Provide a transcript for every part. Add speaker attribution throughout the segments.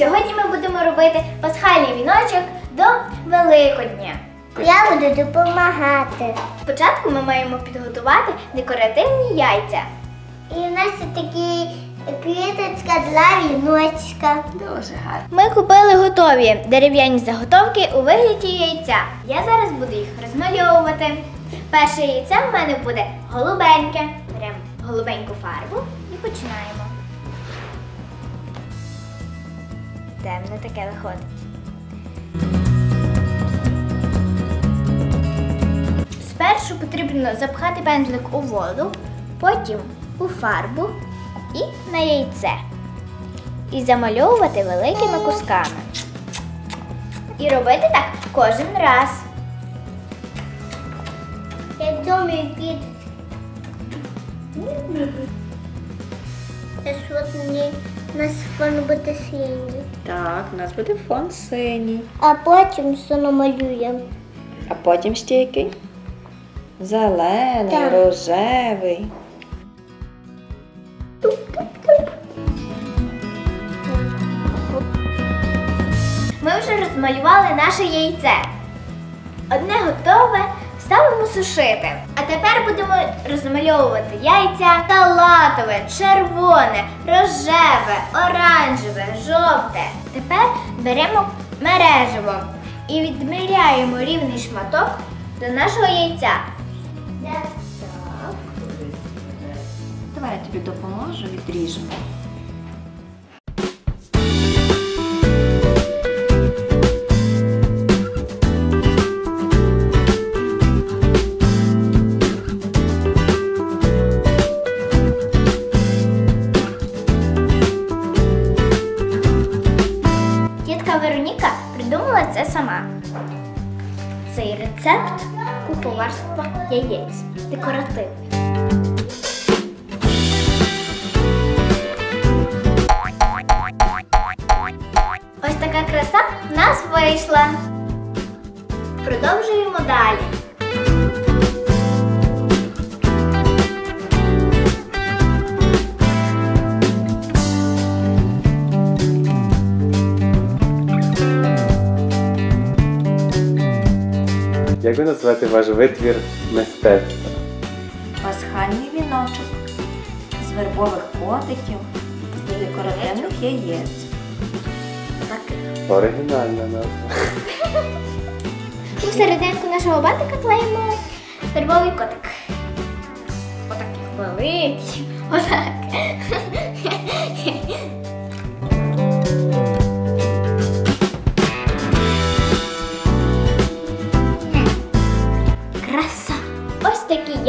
Speaker 1: сьогодні ми будемо робити пасхальний віночок до Великодня.
Speaker 2: Я буду допомагати.
Speaker 1: Спочатку ми маємо підготувати декоративні яйця.
Speaker 2: І в нас є такі квіточка для віночка.
Speaker 3: Дуже гарно.
Speaker 1: Ми купили готові дерев'яні заготовки у вигляді яйця. Я зараз буду їх розмальовувати. Перше яйце в мене буде голубеньке. Беремо голубеньку фарбу і починаємо. Темне таке виходить. Спершу потрібно запхати пензлик у воду, потім у фарбу і на яйце. І замальовувати великими кусками. І робити так кожен раз.
Speaker 2: Я думаю, ж от мені у нас фон буде синій.
Speaker 3: Так, у нас буде фон синій.
Speaker 2: А потім все намалюємо.
Speaker 3: А потім ще який? Зелений,
Speaker 2: Так.
Speaker 3: рожевий.
Speaker 1: Ми вже розмалювали наше яйце. Одне готове, ставимо сушити. А тепер будемо розмальовувати яйця салатове, червоне, рожеве, оранжеве, жовте. Тепер беремо мережево і відміряємо рівний шматок до нашого яйця.
Speaker 3: Давай я тобі допоможу, відріжемо.
Speaker 1: Рецепт куповарства яєць. Декоративний. Ось така краса в нас вийшла. Продовжуємо далі.
Speaker 4: Як ви назвати ваш витвір мистецтва?
Speaker 3: Пасхальний віночок з вербових котиків і декоративних яєць.
Speaker 4: Оригінальна назва.
Speaker 1: У серединку нашого батика клеїмо вербовий котик. Отакий великий. Отак.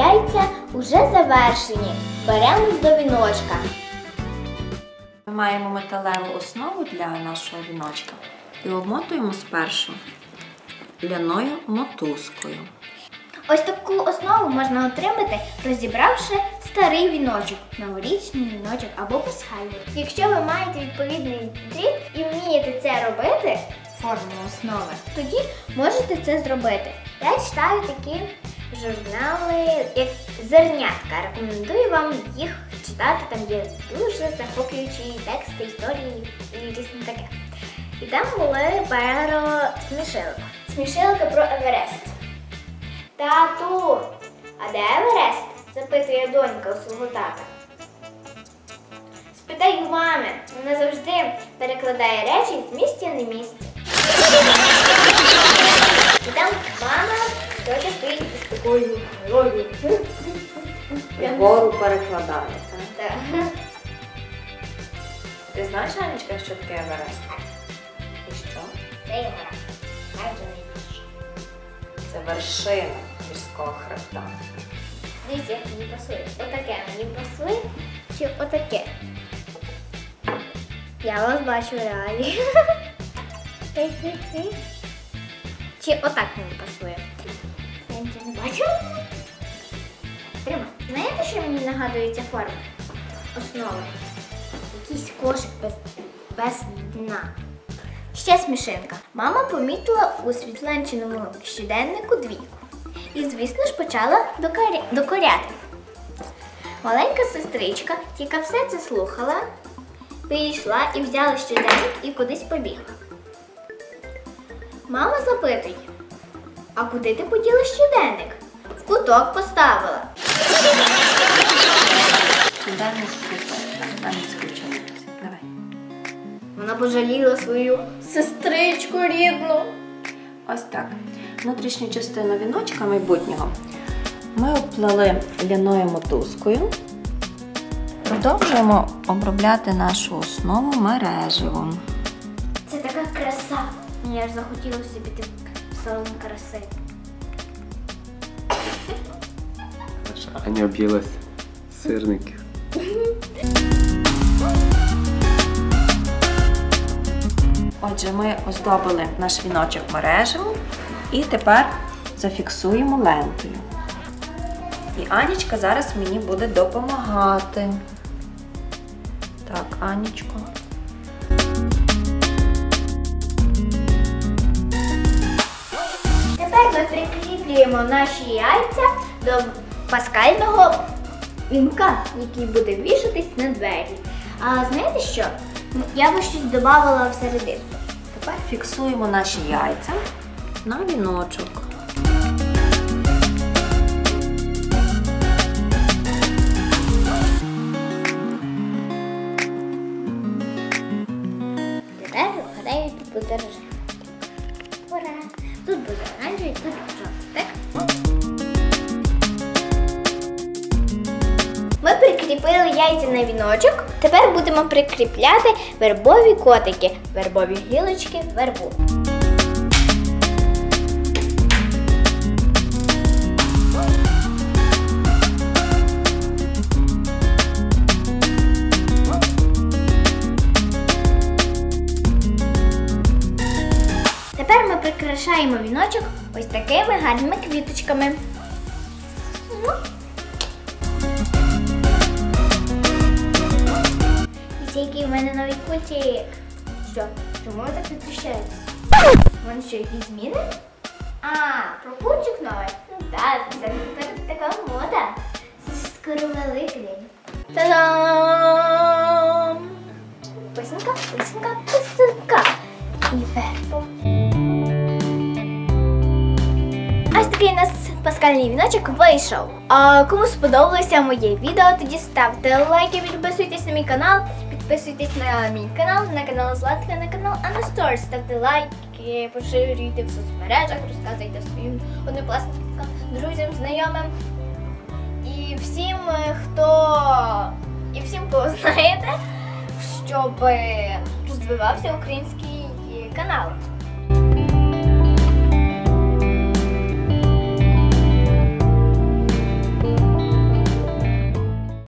Speaker 1: Яйця уже завершені. Беремо до віночка.
Speaker 3: Ми маємо металеву основу для нашого віночка і обмотуємо спершу ляною мотузкою.
Speaker 1: Ось таку основу можна отримати, розібравши старий віночок, новорічний віночок або пасхальний. Якщо ви маєте відповідний дріт і вмієте це робити, форму основи, тоді можете це зробити. Я читаю такі журнали, як зернятка. Рекомендую вам їх читати. Там є дуже захоплюючі тексти, історії і різне таке. І там були пару смішилок. Смішилка про Еверест. Тату, а де Еверест? запитує донька у свого тата. Спитай у мами, вона завжди перекладає речі з місця на місце. І там мама доча стоїть із такою.
Speaker 3: Вгору перекладає. Так?
Speaker 1: Так.
Speaker 3: Ти знаєш, Анечка, що таке Еверест? І що?
Speaker 1: Це його гора. Майже найбільше.
Speaker 3: Це вершина гірського хребта.
Speaker 1: Дивіться, як мені пасує. Отаке мені пасує чи отаке? Я вас бачу реалі. Чи отак мені пасує? Бачу. Тримай. Знаєте, що мені нагадує ця форма? Основи. Якийсь кошик без, без дна. Ще смішинка. Мама помітила у світленчиному щоденнику двійку. І, звісно ж, почала докоря... докоряти. Маленька сестричка тільки все це слухала вийшла і взяла щоденник і кудись побігла. Мама запитує, а куди ти поділа щоденник? В куток поставила.
Speaker 3: Щоденник куток. А не скручується. Давай.
Speaker 1: Вона пожаліла свою сестричку рідну.
Speaker 3: Ось так. Внутрішню частину віночка майбутнього ми обплели ляною мотузкою. Продовжуємо обробляти нашу основу мереживом.
Speaker 1: Це така краса. Мені аж захотілося піти в салон краси.
Speaker 4: Аня об'їлась сирників.
Speaker 3: Отже, ми оздобили наш віночок мереживом і тепер зафіксуємо лентою. І Анічка зараз мені буде допомагати. Так, Анічко.
Speaker 1: Ми прикріплюємо наші яйця до паскального вінка, який буде вішатись на двері. А знаєте що? Я би щось додавала всередину.
Speaker 3: Тепер фіксуємо наші яйця на віночок.
Speaker 1: Тепер вгадаю, тут Ми прикріпили яйця на віночок. Тепер будемо прикріпляти вербові котики, вербові гілочки, вербу. Тепер ми прикрашаємо віночок ось такими гарними квіточками. І який в мене новий кутик. Що? Чому так відріщаєтесь? У мене що, якісь зміни? А, про курчик новий? Ну так, це тепер така мода. Це ж скоро великдень. Та-дам! Писанка, писанка, писанка. І вербо. Паскальний віночок вийшов. А кому сподобалося моє відео, тоді ставте лайки, підписуйтесь на мій канал, підписуйтесь на мій канал, на канал Златка, на канал Анастор. Ставте лайки, поширюйте в соцмережах, розказуйте своїм однокласникам, друзям, знайомим. І всім, е, хто і всім, кого знаєте, щоб розвивався український канал.